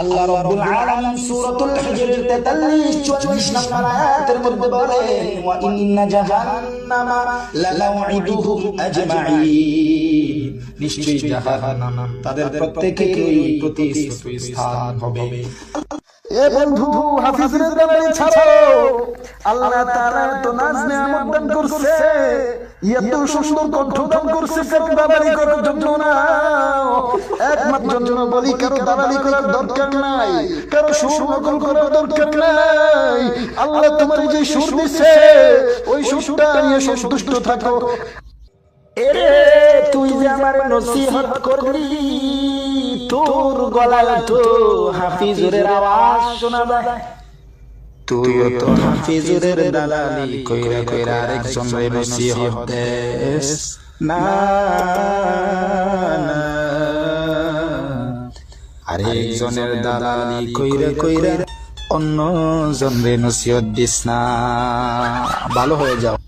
আল্লাহ রাব্বুল আলামিন সূরাতুল হিজরের 43 44 নম্বর আয়াতের মধ্যে বলেন ওয়া ইন্না জাহান্নামা আজমাইন নিশ্চয়ই জাহান্নাম। তাদের প্রত্যেকেরই প্রতিশ্রুত স্থান হবে। এ বন্ধু হাফিজের দাঁড়াই ছাড়ো। আল্লাহ তাআলা তো নাজ নিয়ামত দান করছে। এত সুন্দর কণ্ঠ দান করছে করার জন্য। না একমাত্র জন্য বলি কারও দালালি করার দরকার নাই কারও সুর নকল করার দরকার নাই। আল্লাহ তোমার যে সুর দিছে ওই সুরটা নিয়ে সন্তুষ্ট থাকো। এরে তুই যে আমার নসিহত করলি তোর গলায় তো হাফিজুরের আওয়াজ শোনা যায়। তুইও তো হাফিজুরের দালালি কইরা কইরা আরেকজন রে নসিহত দেস। না না। আরেকজনের দালালি কইরা কইরা অন্য জন্মে নসিহত দিস না। ভালো হয়ে যাও।